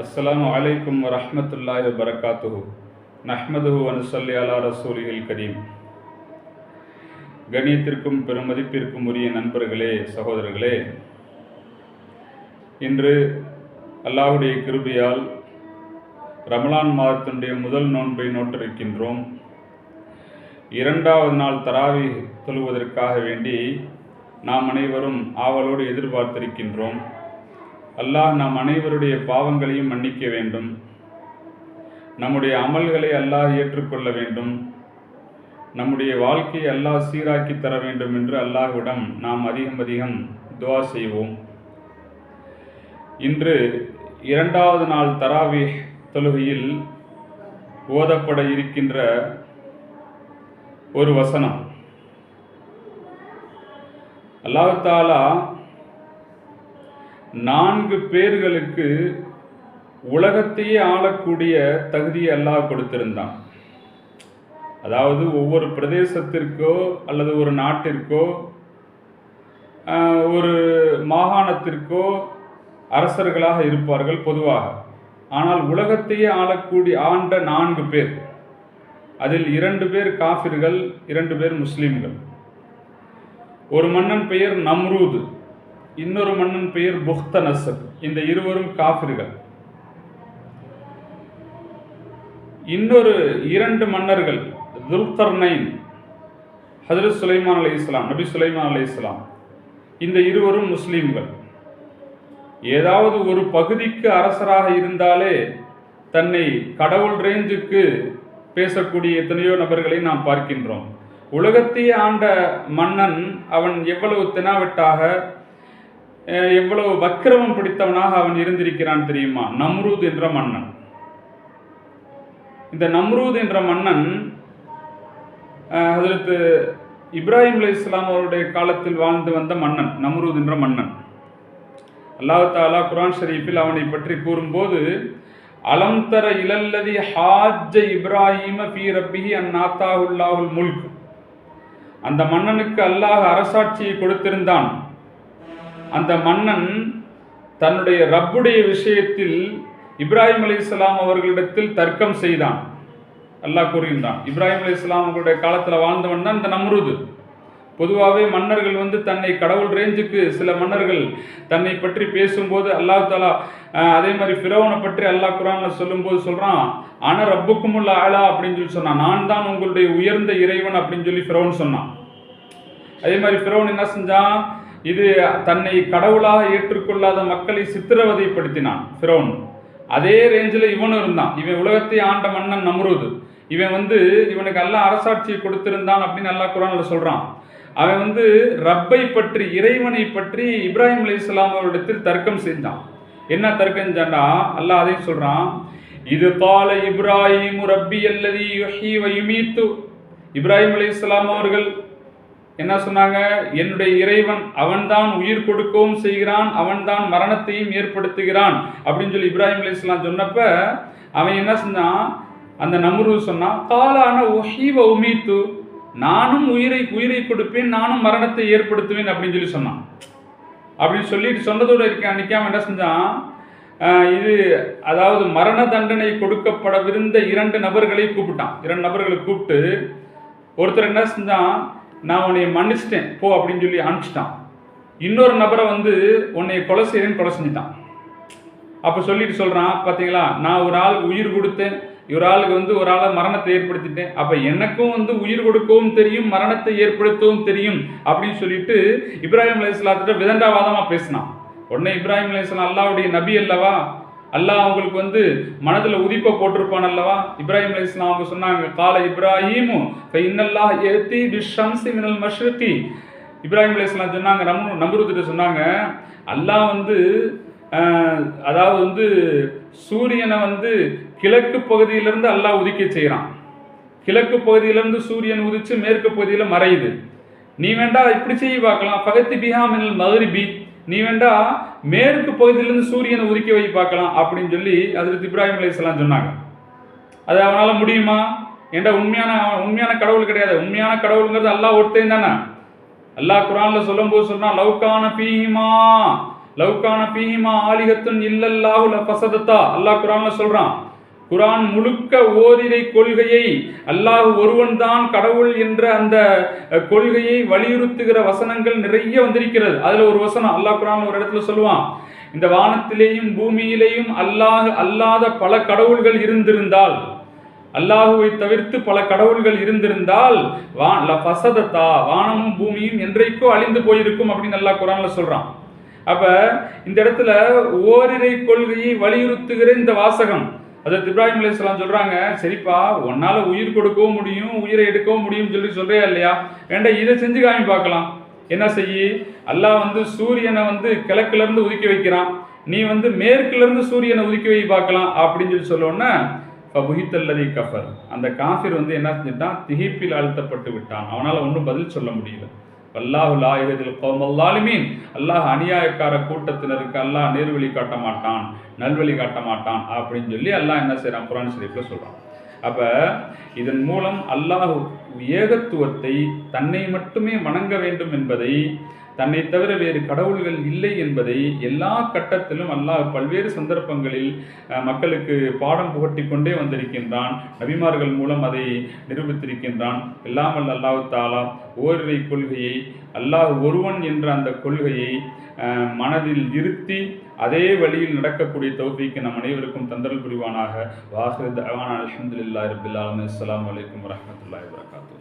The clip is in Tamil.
அஸ்லாம் வலைக்கம் வரமத்துல்லாய் வபரகாத்துஹு. நஹ்மதுஹு அனுசல்லி அலா ரசூலிகள் கரீம். கணியத்திற்கும் பெருமதிப்பிற்கும் உரிய நண்பர்களே சகோதரர்களே இன்று அல்லாஹுடைய கிருபையால் ரமலான் மாதத்தினுடைய முதல் நோன்பை நோட்டிருக்கின்றோம். இரண்டாவது நாள் தராவி தொழுவதற்காக வேண்டி நாம் அனைவரும் ஆவலோடு எதிர்பார்த்திருக்கின்றோம். அல்லாஹ் நம் அனைவருடைய பாவங்களையும் மன்னிக்க வேண்டும். நம்முடைய அமல்களை அல்லாஹ் ஏற்றுக்கொள்ள வேண்டும். நம்முடைய வாழ்க்கையை அல்லாஹ் சீராக்கி தர வேண்டும் என்று அல்லாஹ்விடம் நாம் அதிகம் அதிகம் துவா செய்வோம். இன்று இரண்டாவது நாள் தராவி தொழுகையில் ஓதப்பட இருக்கின்ற ஒரு வசனம். அல்லாஹ் தாலா நான்கு பேர்களுக்கு உலகத்தையே ஆளக்கூடிய தகுதியை அல்லாஹ் கொடுத்திருந்தான். அதாவது ஒவ்வொரு பிரதேசத்திற்கோ அல்லது ஒரு நாட்டிற்கோ ஒரு மாகாணத்திற்கோ அரசர்களாக இருப்பார்கள் பொதுவாக. ஆனால் உலகத்தையே ஆளக்கூடிய ஆண்ட நான்கு பேர். அதில் இரண்டு பேர் காஃபிர்கள் இரண்டு பேர் முஸ்லீம்கள். ஒரு மன்னன் பெயர் நம்ரூது. இன்னொரு மன்னன் பெயர் புக்த நசர் இந்த இருவரும் காஃபிர்கள். இன்னொரு இரண்டு மன்னர்கள் துல்கர்னைன் ஹசரத் சுலைமான் அலை இஸ்லாம் நபி சுலைமான் அலை இஸ்லாம் இந்த இருவரும் முஸ்லீம்கள். ஏதாவது ஒரு பகுதிக்கு அரசராக இருந்தாலே தன்னை கடவுள் ரேஞ்சுக்கு பேசக்கூடிய எத்தனையோ நபர்களை நாம் பார்க்கின்றோம். உலகத்தையே ஆண்ட மன்னன் அவன் எவ்வளவு தினாவிட்டாக எவ்வளவு வக்கிரமம் பிடித்தவனாக அவன் இருந்திருக்கிறான் தெரியுமா? நம்ரூத் என்ற மன்னன். இந்த நம்ரூத் என்ற மன்னன் அதற்கு இப்ராஹிம் அலி இஸ்லாம் அவருடைய காலத்தில் வாழ்ந்து வந்த மன்னன் நம்ரூத் என்ற மன்னன். அல்லாஹ் தாலா குர்ஆன் ஷரீஃபில் அவனை பற்றி கூறும்போது அலம் தர இலல்லதி ஹாஜ இப்ராஹிம ஃபீ ரப்பிஹி அந்நாத்தாஹுல்லாஹுல் முல்க். அந்த மன்னனுக்கு அல்லாஹ் அரசாட்சியை கொடுத்திருந்தான். அந்த மன்னன் தன்னுடைய ரப்புடைய விஷயத்தில் இப்ராஹிம் அலைஹிஸ்ஸலாம் அவர்களிடத்தில் தர்க்கம் செய்தான். அல்லாஹ் கூறுகின்றான் இப்ராஹிம் அலைஹிஸ்ஸலாம் அவர்களுடைய காலத்தில் வாழ்ந்தவன் தான் இந்த நம்ருது. பொதுவாகவே மன்னர்கள் வந்து தன்னை கடவுள் ரேஞ்சுக்கு சில மன்னர்கள் தன்னை பற்றி பேசும்போது அல்லாஹ் தாலா அதே மாதிரி ஃபிரௌனை பற்றி அல்லாஹ் குரான்ல சொல்லும்போது சொல்கிறான் ஆனால் ரப்புக்கும் உள்ள ஆளா அப்படின்னு சொல்லி சொன்னான். நான் தான் உங்களுடைய உயர்ந்த இறைவன் அப்படின்னு சொல்லி ஃபிரௌன் சொன்னான். அதே மாதிரி ஃபிரௌன் என்ன செஞ்சான்? இது தன்னை கடவுளாக ஏற்றுக்கொள்ளாத மக்களை சித்திரவதைப்படுத்தினான் ஃபிரோன். அதே ரேஞ்சில் இவனும் இருந்தான். இவன் உலகத்தை ஆண்ட மன்னன் நம்ருது. இவன் வந்து இவனுக்கு எல்லாம் அரசாட்சியை கொடுத்திருந்தான் அப்படின்னு நல்லா குரானில் சொல்கிறான் அவன் வந்து ரப்பை பற்றி இறைவனை பற்றி இப்ராஹிம் அலைஹிஸ்ஸலாம் அவரிடத்தில் தர்க்கம் செஞ்சான். என்ன தர்க்கம் செஞ்சான்டா அல்லாஹ் அதையும் சொல்கிறான் இது கால இப்ராஹிம் ரப்பி அல்லதி யுஹ்யி வ யுமீத்து. இப்ராஹிம் அலைஹிஸ்ஸலாம் அவர்கள் என்ன சொன்னாங்க? என்னுடைய இறைவன் அவன்தான் உயிர் கொடுக்கவும் செய்கிறான் அவன்தான் மரணத்தையும் ஏற்படுத்துகிறான் அப்படின்னு சொல்லி இப்ராஹிம் அலைஹிஸ்ஸலாம் சொன்னப்ப அவன் என்ன செஞ்சான்? அந்த நம்ரு சொன்னான் காலான ஒஹீவ உமீத்து நானும் உயிரை உயிரை கொடுப்பேன் நானும் மரணத்தை ஏற்படுத்துவேன் அப்படின்னு சொல்லி சொன்னான். அப்படின்னு சொல்லிட்டு சொன்னதோடு இருக்க நிற்காம என்ன செஞ்சான்? இது அதாவது மரண தண்டனை கொடுக்கப்படவிருந்த இரண்டு நபர்களை கூப்பிட்டான். இரண்டு நபர்களை கூப்பிட்டு ஒருத்தர் என்ன செஞ்சான்? நான் உன்னை மன்னிச்சிட்டேன். போ அப்படின்னு சொல்லி அனுப்பிச்சிட்டான். இன்னொரு நபரை வந்து உன்னை கொலை செய்கிறேன்னு கொலை செஞ்சுட்டான். அப்போ சொல்லிட்டு சொல்கிறான் பார்த்தீங்களா நான் ஒரு ஆளுக்கு உயிர் கொடுத்தேன். ஒரு ஆளுக்கு வந்து ஒரு ஆளை மரணத்தை ஏற்படுத்திட்டேன். அப்போ எனக்கும் வந்து உயிர் கொடுக்கவும் தெரியும் மரணத்தை ஏற்படுத்தவும் தெரியும். அப்படின்னு சொல்லிட்டு இப்ராஹிம் அலையாத்திட்ட விதண்டாவாதமாக பேசினான். உடனே இப்ராஹிம் அலையாஸ்லாம் அல்லாவுடைய நபி அல்லவா? அல்லாஹ் அவங்களுக்கு வந்து மனதில் உதிப்பை போட்டிருப்பான் அல்லவா? இப்ராஹிம் அலையாஸ்லாம் அவங்க சொன்னாங்க கால இப்ராஹிமு இன்னல்லா ஏத்தி பிஷம்சி மினல் மஷ்ரிகி. இப்ராஹிம் அலையாஸ்லாம் சொன்னாங்க நம் நம்புறதுட்டு சொன்னாங்க அல்லாஹ் வந்து அதாவது வந்து சூரியனை வந்து கிழக்கு பகுதியிலிருந்து அல்லாஹ் உதிக்க செய்கிறான் கிழக்கு பகுதியிலிருந்து சூரியன் உதிச்சு மேற்கு பகுதியில் மறையுது. நீ வேண்டா இப்படி செய்ய பார்க்கலாம். பகத்தி பிஹாமினல் பீ நீ வேண்டா மேற்கு பகுதியிலிருந்து சூரியனை உதிக்க வை பார்க்கலாம் அப்படின்னு சொல்லி அதில் இப்ராஹிம் அலைஹிஸ்ஸலாம் சொன்னாங்க. அது அவனால் முடியுமா? ஏன்டா உண்மையான உண்மையான கடவுள் கிடையாது. உண்மையான கடவுளுங்கிறது அல்லாஹ் ஒருத்தையும் தானே. அல்லாஹ் குரான்ல சொல்லும் போது சொன்னா லவ்கான பீஹிமா லவ்கான பீஹிமா ஆலிகத்துன் இல்லல்லாஹு லஃபசதத்தா. அல்லாஹ் குரான்ல சொல்றான் குரான் முழுக்க ஓரிரை கொள்கையை அல்லாஹ் ஒருவன்தான் கடவுள் என்ற அந்த கொள்கையை வலியுறுத்துகிற வசனங்கள் நிறைய வந்திருக்கிறது. அதுல ஒரு வசனம் அல்லாஹ் குரான் ஒரு இடத்துல சொல்லுவான். இந்த வானத்திலேயும் பூமியிலேயும் அல்லாஹ் அல்லாத பல கடவுள்கள் இருந்திருந்தால் அல்லாஹுவை தவிர்த்து பல கடவுள்கள் இருந்திருந்தால் வா ல ஃபசதத்தா வானமும் பூமியும் என்றைக்கோ அழிந்து போயிருக்கும் அப்படின்னு அல்லாஹ் குரான்ல சொல்றான். அப்ப இந்த இடத்துல ஓரிரை கொள்கையை வலியுறுத்துகிற இந்த வாசகம் அதற்கு இப்ராஹிம் அலைஹிஸ்ஸலாம் சொல்றாங்க சரிப்பா உன்னால உயிர் கொடுக்கவும் முடியும் உயிரை எடுக்கவும் முடியும்னு சொல்லி சொல்றியா இல்லையா? வேண்டாம் இதை செஞ்சு காமி பார்க்கலாம். என்ன செய்யி? அல்லாஹ் வந்து சூரியனை வந்து கிழக்குல இருந்து உதிக்க வைக்கிறான். நீ வந்து மேற்குல இருந்து சூரியனை உதிக்க வை பார்க்கலாம் அப்படின்னு சொல்லி சொல்லோன்னா ஃபபுஹித்தல்லதி கஃபர். அந்த காஃபிர் வந்து என்ன செஞ்சிட்டான்? திகிப்பில் அழுத்தப்பட்டு விட்டான். அவனால் ஒன்றும் பதில் சொல்ல முடியல. அல்லாஹு லாயுகதில் கோமல்லாலுமீன் அல்லாஹ் அநியாயக்கார கூட்டத்தினருக்கு அல்லாஹ் நேர்வழி காட்ட மாட்டான். நல்வழி காட்ட மாட்டான் அப்படின்னு சொல்லி அல்லாஹ் என்ன செய்கிறான் குரான் ஷரீஃபில் சொல்கிறான் அப்ப இதன் மூலம் அல்லாஹ் ஏகத்துவத்தை தன்னை மட்டுமே வணங்க வேண்டும் என்பதை தன்னை தவிர வேறு கடவுள்கள் இல்லை என்பதை எல்லா கட்டத்திலும் அல்லாஹ் பல்வேறு சந்தர்ப்பங்களில் மக்களுக்கு பாடம் புகட்டி கொண்டே வந்திருக்கின்றான். நபிமார்கள் மூலம் அதை நிரூபித்திருக்கின்றான். இல்லாமல் அல்லாஹ் தாலா ஓரிரை கொள்கையை அல்லாஹ் ஒருவன் என்ற அந்த கொள்கையை மனதில் இருத்தி அதே வழியில் நடக்கக்கூடிய தௌஃபீக்கு நம் அனைவருக்கும் தந்தல் புரிவானாக. வாஹிர் தவான் அலமதுல்லா ரபில் அஸ்லாம் வலைக்கம் வரமத்துல்லாஹி வரகாத்து